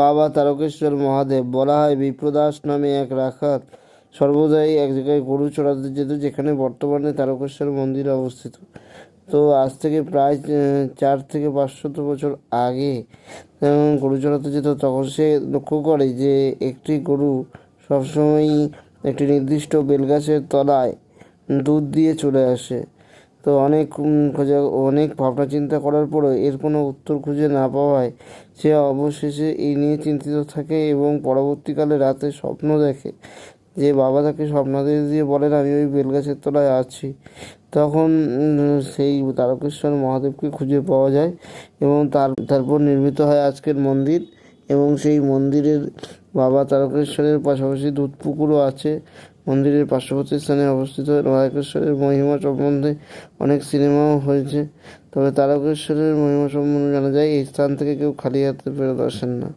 বাবা তারকেশ্বর মহাদেব বলা হয় বিপ্রদাস নামে এক রাখাত। সর্বদাই এক জায়গায় গরু চড়াতে যেত, যেখানে বর্তমানে তারকেশ্বর মন্দির অবস্থিত। তো আজ থেকে প্রায় চার থেকে পাঁচশত বছর আগে গরু চড়াতে যেত। তখন সে লক্ষ্য করে যে একটি গরু সবসময়ই একটি নির্দিষ্ট বেলগাছের তলায় দুধ দিয়ে চলে আসে। তো অনেক খোঁজা, অনেক ভাবনা চিন্তা করার পরেও এর কোনো উত্তর খুঁজে না পাওয়ায় সে অবশেষে এই নিয়ে চিন্তিত থাকে এবং পরবর্তীকালে রাতে স্বপ্ন দেখে। যে বাবা তাকে স্বপ্নাদেশ দিয়ে বলেন, আমি ওই বেলগাছের তলায় আছি। তখন সেই তারকেশ্বর মহাদেবকে খুঁজে পাওয়া যায় এবং তার, তারপর নির্মিত হয় আজকের মন্দির। এবং সেই মন্দিরের বাবা তারকেশ্বরের পাশাপাশি দুধ পুকুরও আছে। মন্দিরের পার্শ্ববর্তী স্থানে অবস্থিত তারকেশ্বরের মহিমা সম্বন্ধে অনেক সিনেমাও হয়েছে। তবে তারকেশ্বরের মহিমা সম্বন্ধে জানা যায়, এই স্থান থেকে কেউ খালি হাতে ফেরত আসেন না।